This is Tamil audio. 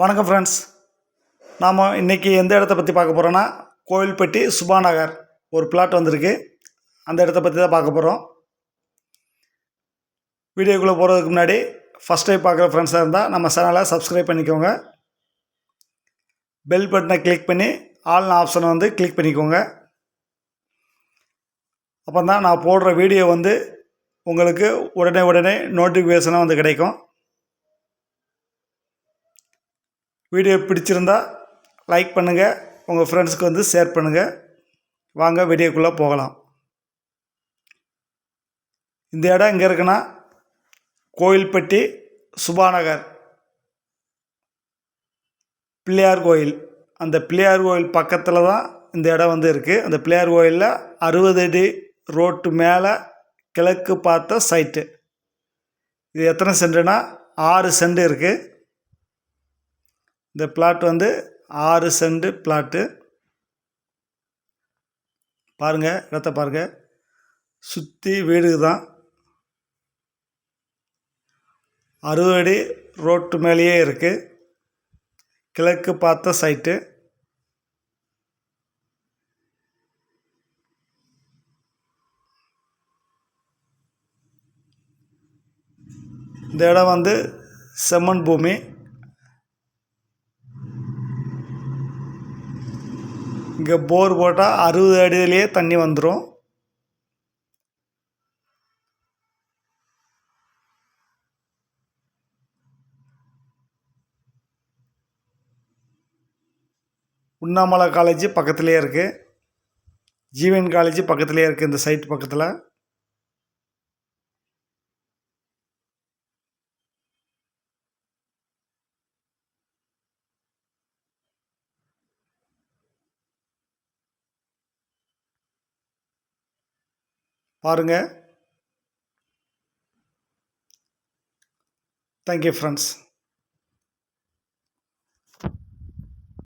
வணக்கம் ஃப்ரெண்ட்ஸ் நாம் இன்றைக்கி எந்த இடத்த பற்றி பார்க்க போகிறோன்னா கோவில்பட்டி சுபாநகர் ஒரு பிளாட் வந்திருக்கு. அந்த இடத்த பற்றி தான் பார்க்க போகிறோம் வீடியோக்குள்ளே போகிறதுக்கு முன்னாடி ஃபஸ்ட் டைம் பார்க்குற ஃப்ரெண்ட்ஸாக இருந்தால் நம்ம சேனலை சப்ஸ்கிரைப் பண்ணிக்கோங்க. பெல் பட்டனை கிளிக் பண்ணி ஆல்னு ஆப்ஷனை வந்து கிளிக் பண்ணிக்கோங்க. அப்போ தான் நான் போடுற வீடியோ வந்து உங்களுக்கு உடனே உடனே நோட்டிஃபிகேஷனாக வந்து கிடைக்கும். வீடியோ பிடிச்சிருந்தா லைக் பண்ணுங்கள் உங்கள் ஃப்ரெண்ட்ஸுக்கு வந்து ஷேர் பண்ணுங்கள் வாங்க வீடியோக்குள்ளே போகலாம். இந்த இடம் எங்கே இருக்குன்னா கோயில்பட்டி சுபாநகர். பிள்ளையார் கோயில். அந்த பிள்ளையார் கோயில் பக்கத்தில் தான் இந்த இடம் வந்து இருக்குது அந்த பிள்ளையார் கோயிலில் அறுபது அடி ரோட்டு மேலே கிழக்கு பார்த்த சைட்டு இது எத்தனை சென்டுனா ஆறு சென்ட் இருக்குது இந்த பிளாட் வந்து ஆறு சென்ட் பிளாட்டு பாருங்கள் இடத்த பாருங்கள் சுற்றி வீடு தான் அறுபது அடி ரோட்டு மேலேயே இருக்குது கிழக்கு பார்த்த சைட்டு இந்த இடம் வந்து செம்மண் பூமி. இங்கே போர் போட்டால் அறுபது அடியிலேயே தண்ணி வந்துடும் உண்ணாமலை காலேஜ் பக்கத்துலேயே இருக்குது ஜீவன் காலேஜ் பக்கத்துலேயே இருக்குது இந்த சைட் பக்கத்தில். பாருங்கள் தேங்க்யூ ஃப்ரெண்ட்ஸ்